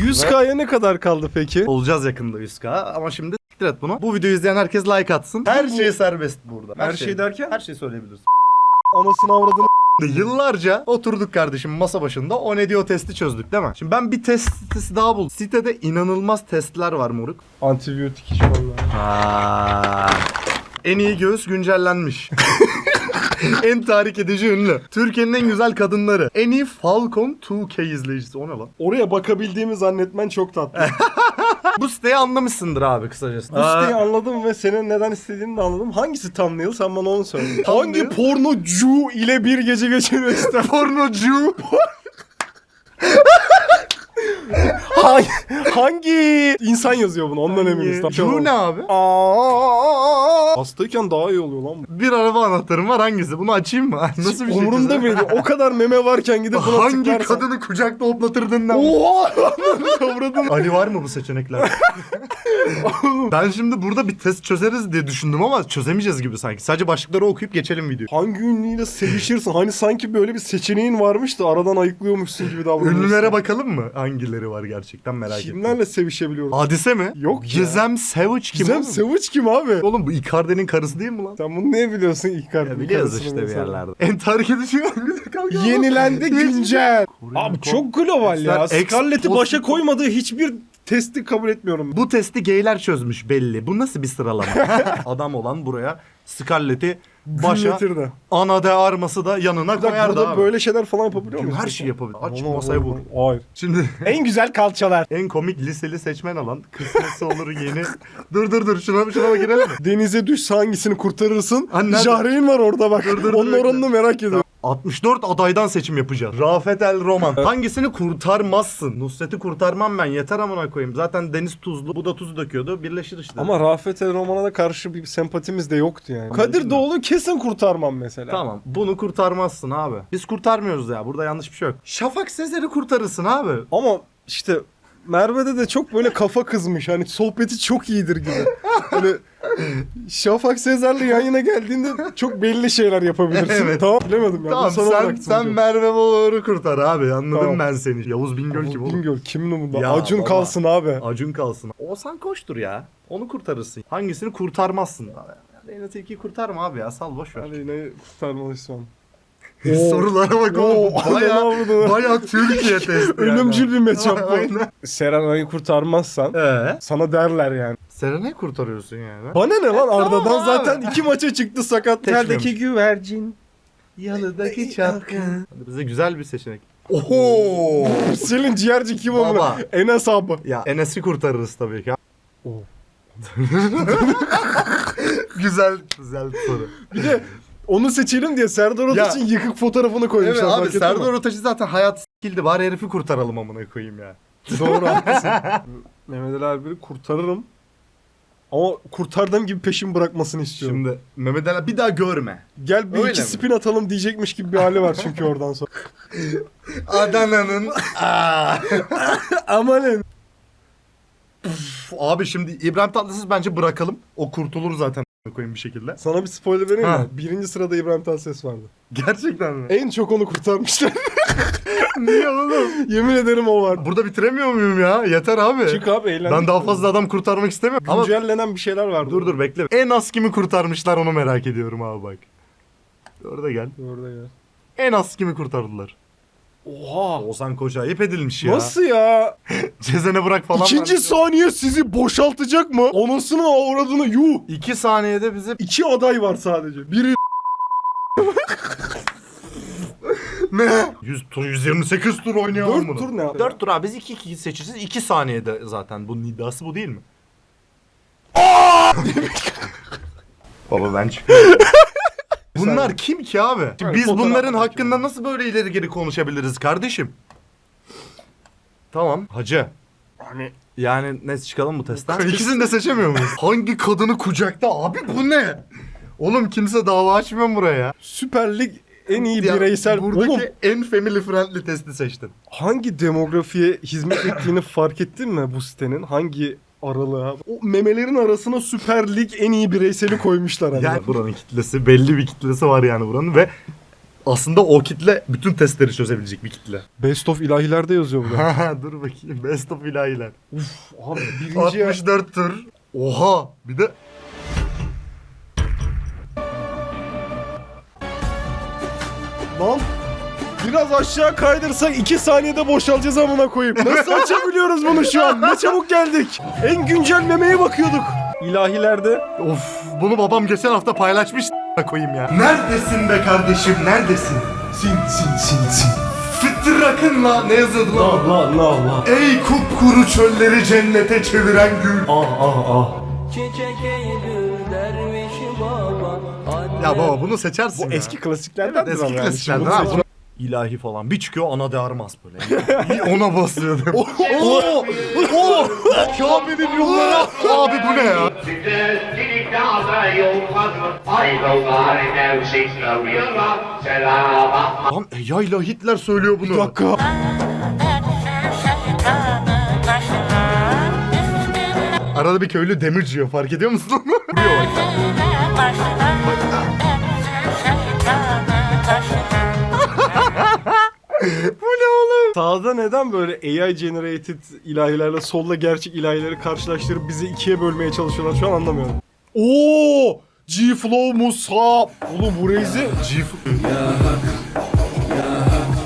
100K'ya ne kadar kaldı peki? Olacağız yakında 100k ama şimdi siktir et bunu. Bu videoyu izleyen herkes like atsın. Her şey serbest burada. Her şey derken? Her şeyi söyleyebilirsin. Anasını avradını Yıllarca oturduk kardeşim masa başında o ne diyor testi çözdük değil mi? Şimdi ben bir test sitesi daha buldum. Sitede inanılmaz testler var moruk. antibiyotik iş vallahi. Aa. En iyi göğüs güncellenmiş. en tahrik edici ünlü. Türkiye'nin en güzel kadınları. En iyi Falcon 2K izleyicisi. O ne lan? Oraya bakabildiğimi zannetmen çok tatlı. Bu siteyi anlamışsındır abi kısacası. Bu siteyi anladım ve senin neden istediğini de anladım. Hangisi thumbnail sen bana onu söyle. Hangi pornocu ile bir gece geçirmek ister? Pornocu. Hangi, hangi insan yazıyor bunu ondan eminiz. Tamam. Cu ne abi? Aa, Hastayken daha iyi oluyor lan bu. Bir araba anahtarım var hangisi? Bunu açayım mı? Nasıl bir şey? Umurumda güzel? mıydı? O kadar meme varken gidip buna Hangi tıklarsan. kadını kucakta hoplatırdın lan? Oha! Kavradım. Ali var mı bu seçenekler? ben şimdi burada bir test çözeriz diye düşündüm ama çözemeyeceğiz gibi sanki. Sadece başlıkları okuyup geçelim videoyu. Hangi ünlüyle sevişirsin? Hani sanki böyle bir seçeneğin varmış da aradan ayıklıyormuşsun gibi davranıyorsun. Ünlülere bakalım mı? Hangileri var gerçekten merak ettim. Kimlerle sevişebiliyoruz? Hadise mi? Yok ya. Gizem Savage kim Gizem oğlum? Savage kim abi? Oğlum bu Icardi'nin karısı değil mi lan? Sen bunu ne biliyorsun Ya biliyoruz işte bir yerlerde. En tahrik edici hangisi kanka? Yenilendi güncel. Abi çok global ya. Scarlett'i başa koymadığı hiçbir testi kabul etmiyorum. Bu testi gayler çözmüş belli. Bu nasıl bir sıralama? Adam olan buraya Scarlett'i başa Gülletirdi. ana de arması da yanına Bir dakika koyardı burada abi. böyle şeyler falan yapabiliyor muyuz? her şeyi yapabilir. Aç Aman masaya vur. Hayır. Şimdi En güzel kalçalar. en komik liseli seçmen alan kısmetse olur yeni. dur dur dur şuna şuna girelim mi? Denize düşse hangisini kurtarırsın? Ha, nerede? Jahreyn var orada bak. Dur, dur, dur, Onun bekle. oranını merak ediyorum. 64 adaydan seçim yapacağız. Rafet El Roman. Hangisini kurtarmazsın? Nusret'i kurtarmam ben. Yeter amına koyayım. Zaten deniz tuzlu. Bu da tuz döküyordu. Birleşir işte. Ama Rafet El Roman'a da karşı bir sempatimiz de yoktu yani. Kadir Doğulu kesin kurtarmam mesela. Tamam. Bunu kurtarmazsın abi. Biz kurtarmıyoruz ya. Burada yanlış bir şey yok. Şafak Sezer'i kurtarırsın abi. Ama işte Merve'de de çok böyle kafa kızmış. Hani sohbeti çok iyidir gibi. Hani Şafak Sezer'le yan yana geldiğinde çok belli şeyler yapabilirsin. Evet. Tamam bilemedim ya. tamam sana sen, sen diyorum. Merve Bolur'u kurtar abi. Anladım Tamam. ben seni. Yavuz Bingöl kim oğlum? Bingöl kimin umurunda? Ya Acun baba. kalsın abi. Acun kalsın. Oğuzhan Koç'tur ya. Onu kurtarırsın. Hangisini kurtarmazsın? Reyna Tilki'yi kurtarma abi ya. Sal boş ver. Hadi yine kurtarmalıysan. Sorulara bak Oo, oğlum. Baya, Türkiye testi. Ölümcül bir matchup bu. Aynen. Serenay'ı kurtarmazsan Ee? sana derler yani. Serenay'ı kurtarıyorsun yani. Bana ne lan Arda'dan tamam abi. zaten iki maça çıktı sakat. Seçmemiş. Teldeki güvercin. Yalıdaki çapkın. Hadi bize güzel bir seçenek. Oho! Selin ciğerci kim Baba. amına? Enes abi. Ya Enes'i kurtarırız tabii ki. Oo. güzel, güzel bir soru. Bir de onu seçelim diye Serdar Ortaç'ın yıkık fotoğrafını koymuşlar. Evet abi? Serdar Ortaç'ı zaten hayat s**kildi. Bari herifi kurtaralım amına koyayım ya. Doğru haklısın. Mehmet Ali Erbil'i kurtarırım. Ama kurtardığım gibi peşimi bırakmasını istiyorum. Şimdi Mehmet Ali bir daha görme. Gel bir Öyle iki mi? spin atalım diyecekmiş gibi bir hali var çünkü oradan sonra. Adana'nın Aa. Amanın. Üf, Abi şimdi İbrahim Tatlıses bence bırakalım. O kurtulur zaten koyayım bir şekilde. Sana bir spoiler vereyim Ha. mi? Birinci sırada İbrahim Tatlıses vardı. Gerçekten mi? En çok onu kurtarmışlar. Niye oğlum? Yemin ederim o vardı. Burada bitiremiyor muyum ya? Yeter abi. Çık abi eğlendik. Ben daha fazla adam kurtarmak istemiyorum. Ama Güncellenen bir şeyler vardı. dur dur bekle. En az kimi kurtarmışlar onu merak ediyorum abi bak. Orada gel. Orada ya. En az kimi kurtardılar? Oha. Oğuzhan Koç ayıp edilmiş ya. Nasıl ya? Cezene bırak falan. İkinci var. saniye sizi boşaltacak mı? Anasını avradını yuh. İki saniyede bizi İki aday var sadece. Biri ne? 100 tur 128 tur oynayalım Dört bunu. tur ne? 4 tur abi biz 2 2 seçeceğiz. 2 saniyede zaten. Bunun iddiası bu değil mi? Baba ben çıkıyorum. Bunlar kim ki abi? Evet, Biz fotoğraf bunların bakıyorum. hakkında nasıl böyle ileri geri konuşabiliriz kardeşim? Tamam hacı. Hani Yani ne çıkalım bu testten? İkisini de seçemiyor muyuz? Hangi kadını kucakta? Abi bu ne? Oğlum kimse dava açmıyor buraya. Süper Lig en iyi Ya, bireysel... Buradaki Oğlum en family friendly testi seçtin. hangi demografiye hizmet ettiğini fark ettin mi bu sitenin? Hangi aralığa? O memelerin arasına Süper Lig en iyi bireyseli koymuşlar hani. Yani buranın kitlesi belli bir kitlesi var yani buranın ve Aslında o kitle bütün testleri çözebilecek bir kitle. Best of ilahilerde yazıyor burada. Dur bakayım. Best of ilahiler. Abi birinci 64 tur. Oha. Bir de Lan biraz aşağı kaydırsak 2 saniyede boşalacağız amına koyayım. Nasıl açabiliyoruz bunu şu an? Ne çabuk geldik. En güncel memeye bakıyorduk. İlahilerde Of bunu babam geçen hafta paylaşmış koyayım ya. Neredesin be kardeşim neredesin? sin sin sin sin. Fıttırrakınla ne yazıyordu lan? orada? Allah Allah. Ey kupkuru çölleri cennete çeviren gül. Ah ah ah. Çiçek eylül derviş baba Ya baba bunu seçersin Bu ya. eski klasiklerden Evet, eski klasiklerden ha. Bunu- İlahi falan. Bir çıkıyor ana de armaz böyle. Ona basıyor. Oo! Oo! Kabe'nin yolları. Abi bu ne ya? Lan e, yayla Hitler söylüyor bunu. Bir dakika. Arada bir köylü damage yiyor fark ediyor musun Bu ne oğlum? Sağda neden böyle AI generated ilahilerle solla gerçek ilahileri karşılaştırıp bizi ikiye bölmeye çalışıyorlar şu an anlamıyorum. Oo! G-Flow Musab. Oğlum bu reizi G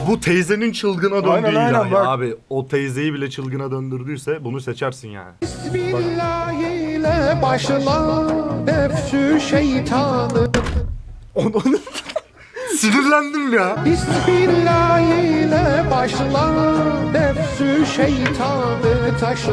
Bu teyzenin çılgına döndüğü Aynen, aynen, ilahi. bak. Abi o teyzeyi bile çılgına döndürdüyse bunu seçersin yani. Bismillah ile başla nefsü şeytanı onu Sinirlendim ya. Bismillah ile başla nefsü şeytanı taşla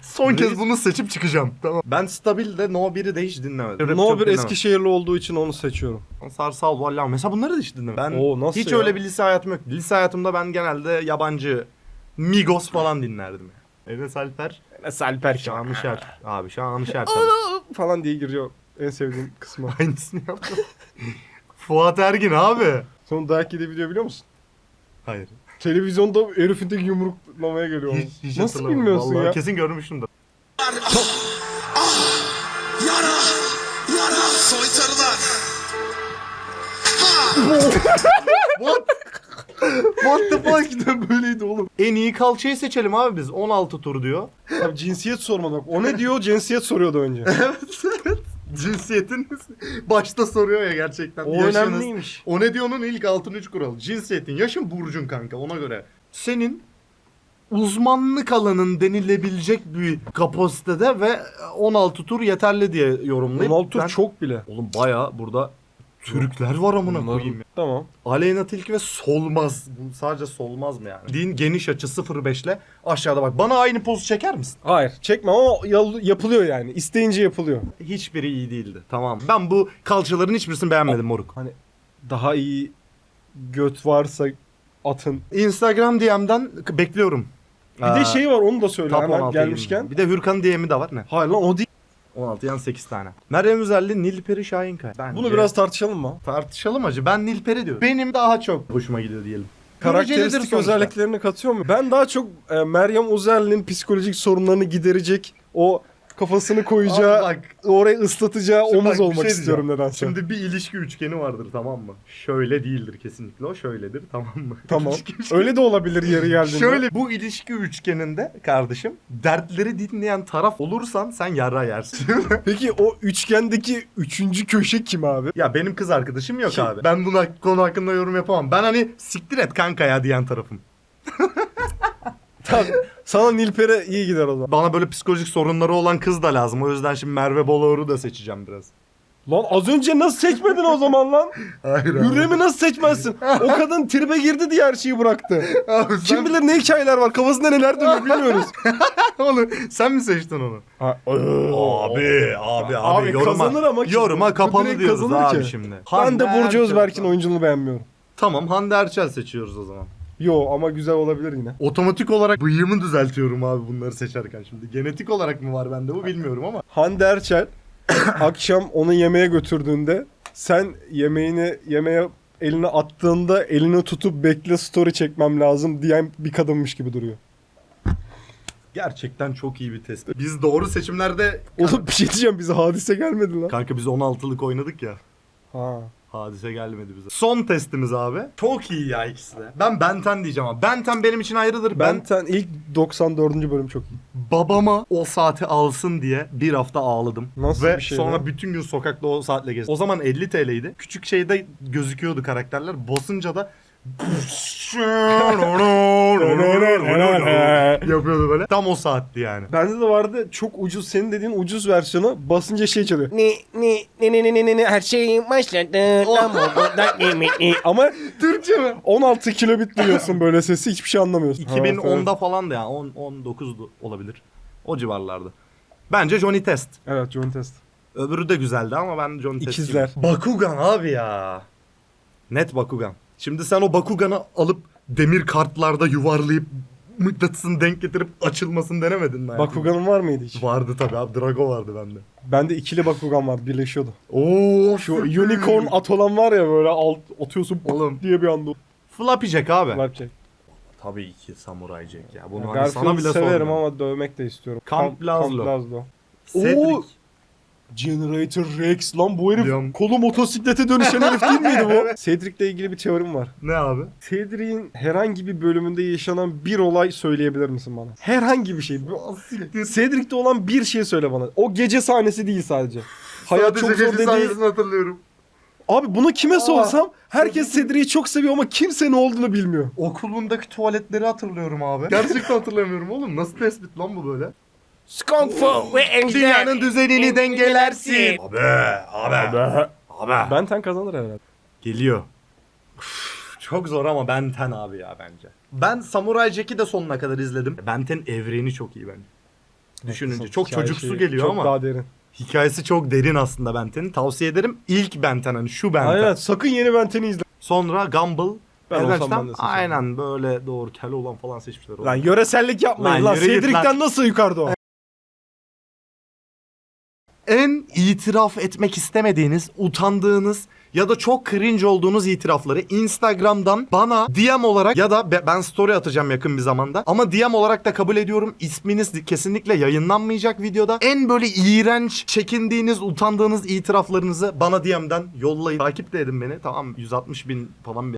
Son kez bunu seçip çıkacağım. Tamam. Ben stabilde No 1'i de hiç dinlemedim. Rap No çok bir dinlemem. Eskişehirli olduğu için onu seçiyorum. Sarsal Vallam. Mesela bunları da hiç dinlemedim. Ben Oo, nasıl hiç ya? öyle bir lise hayatım yok. Lise hayatımda ben genelde yabancı Migos falan dinlerdim. Enes Alper. Enes Alper Şanışer. Abi Şanışer falan diye giriyor en sevdiğim kısmı. Aynısını yaptım. Fuat Ergin abi. Son dayak video biliyor musun? Hayır. Televizyonda herifin tek yumruklamaya geliyor. Hiç, hiç Nasıl bilmiyorsun Vallahi ya? Kesin görmüşümdür. Yara! Yara! Soytarılar! What the fuck işte böyleydi oğlum. En iyi kalçayı seçelim abi biz. 16 tur diyor. Abi cinsiyet sormadı bak. O ne diyor? Cinsiyet soruyordu önce. Cinsiyetiniz başta soruyor ya gerçekten. O Yaşınız. önemliymiş. O ne diyor'nun ilk altın 3 kuralı. Cinsiyetin, yaşın, burcun kanka ona göre. Senin uzmanlık alanın denilebilecek bir kapasitede ve 16 tur yeterli diye yorumlayıp. 16 ben- çok bile. Oğlum baya burada Türkler var amına koyayım. ya. Tamam. Aleyna Tilki ve Solmaz. Bu sadece Solmaz mı yani? Din geniş açı 05 ile aşağıda bak. Bana aynı pozu çeker misin? Hayır çekme ama yal- yapılıyor yani. İsteyince yapılıyor. Hiçbiri iyi değildi. Tamam. Ben bu kalçaların hiçbirisini beğenmedim moruk. Hani daha iyi göt varsa atın. Instagram DM'den bekliyorum. Bir de şey var onu da söyle Top hemen 16 gelmişken. Bir de Hürkan'ın DM'i de var ne? Hayır lan o. 16 yan 8 tane. Meryem Üzerli, Nilperi Şahinkaya. Bence Bunu biraz tartışalım mı? tartışalım acı. Ben Nilperi diyorum. Benim daha çok hoşuma gidiyor diyelim. Karakteristik özelliklerini katıyor mu? Ben daha çok e, Meryem Uzerli'nin psikolojik sorunlarını giderecek o kafasını koyacağı, Abi bak, orayı ıslatacağı Şimdi bak, omuz bir olmak şey istiyorum diyeceğim. nedense. Şimdi bir ilişki üçgeni vardır tamam mı? Şöyle değildir kesinlikle o şöyledir tamam mı? Tamam. İlişki üçgeni- Öyle de olabilir yeri geldiğinde. Şöyle bu ilişki üçgeninde kardeşim dertleri dinleyen taraf olursan sen yara yersin. Peki o üçgendeki üçüncü köşe kim abi? ya benim kız arkadaşım yok Kim? abi. Ben buna konu hakkında yorum yapamam. Ben hani siktir et kanka ya diyen tarafım. Tabii. Sana Nilperi iyi gider o zaman. Bana böyle psikolojik sorunları olan kız da lazım. O yüzden şimdi Merve Boluğur'u da seçeceğim biraz. Lan az önce nasıl seçmedin o zaman lan? Hayır Hürrem'i nasıl seçmezsin? O kadın tribe girdi diye her şeyi bıraktı. Abi sen, Kim bilir ne hikayeler var kafasında neler dönüyor bilmiyoruz. onu, sen mi seçtin onu? Ha, Abi, abi, abi, yoruma, kazanır ama kim? yoruma kapalı diyoruz abi ki. şimdi. Ben de Hande Burcu Erçel. Özberk'in oyunculuğunu beğenmiyorum. Tamam Hande Erçel seçiyoruz o zaman. Yo ama güzel olabilir yine. Otomatik olarak bıyığımı düzeltiyorum abi bunları seçerken şimdi. Genetik olarak mı var bende bu bilmiyorum ama. Hande Erçel akşam onu yemeğe götürdüğünde sen yemeğini yemeğe eline attığında elini tutup bekle story çekmem lazım diyen bir kadınmış gibi duruyor. Gerçekten çok iyi bir tespit. Biz doğru seçimlerde... Oğlum bir şey diyeceğim bize hadise gelmedi lan. Kanka biz 16'lık oynadık ya. Ha. Hadise gelmedi bize. Son testimiz abi. Çok iyi ya ikisi de. Ben Benten diyeceğim abi. Benten benim için ayrıdır. Ben, ilk 94. bölüm çok iyi. babama o saati alsın diye bir hafta ağladım. Nasıl Ve bir şey sonra ya? bütün gün sokakta o saatle gezdim. O zaman 50 TL'ydi. Küçük şeyde gözüküyordu karakterler. Basınca da yapıyordu böyle. Tam o saatti yani. Bende de vardı çok ucuz senin dediğin ucuz versiyonu basınca şey çalıyor. Ne ne ne ne ne ne ne ne her şey başladı. Ne ne. Ama Türkçe mi? 16 kilobit duyuyorsun böyle sesi hiçbir şey anlamıyorsun. 2010'da Evet, falan da yani 10 19'du olabilir. O civarlarda. Bence Johnny Test. evet. evet John Test. Öbürü de güzeldi ama ben Johnny Test. İkizler. Bakugan abi ya. Net Bakugan. Şimdi sen o Bakugan'ı alıp demir kartlarda yuvarlayıp mıknatısını denk getirip açılmasını denemedin mi? hayatında? Bakugan'ın var mıydı hiç? Vardı tabii abi. Drago vardı bende. Bende ikili Bakugan var birleşiyordu. Oo Şu unicorn at olan var ya böyle alt atıyorsun Oğlum. diye bir anda. Flappy Jack abi. Flapjack. Tabii ki Samurai Jack ya. Bunu hani sana bile severim sormuyorum. ama dövmek de istiyorum. Camp. Lazlo. Cedric. Oo! Generator Rex lan bu herif Biliyorum. kolu motosiklete dönüşen herif değil miydi bu? Cedric'le ilgili bir teorim var. Ne abi? Cedric'in herhangi bir bölümünde yaşanan bir olay söyleyebilir misin bana? Herhangi bir şey. Cedric'te olan bir şey söyle bana. O gece sahnesi değil sadece. Hayat çok zor dediği... hatırlıyorum. Abi bunu kime sorsam herkes Cedric'i çok seviyor ama kimse ne olduğunu bilmiyor. Okulundaki tuvaletleri hatırlıyorum abi. Gerçekten hatırlamıyorum oğlum. Nasıl tespit lan bu böyle? Skunk Fu ve Dünyanın düzenini dengelersin. Abi, abi, abi. Benten kazanır herhalde. Geliyor. Çok zor ama Benten abi ya bence. Ben Samurai Jack'i de sonuna kadar izledim. Benten evreni çok iyi bence. Düşününce çok Hikaye çocuksu geliyor çok ama daha derin. hikayesi çok derin aslında Benten'in. Tavsiye ederim. İlk Benten hani şu Benten. Aynen sakın yeni Benten'i izle. Sonra Gumball. Ben olsam ben de seçerim. Aynen böyle doğru kel olan falan seçmişler. Lan yöresellik yapmayın Lan lan. Cedric'ten nasıl yukarıda o? En itiraf etmek istemediğiniz, utandığınız ya da çok cringe olduğunuz itirafları Instagram'dan bana DM olarak ya da be- ben story atacağım yakın bir zamanda ama DM olarak da kabul ediyorum. İsminiz kesinlikle yayınlanmayacak videoda. En böyle iğrenç, çekindiğiniz, utandığınız itiraflarınızı bana DM'den yollayın. Takip de edin beni. Tamam 160 bin falan bir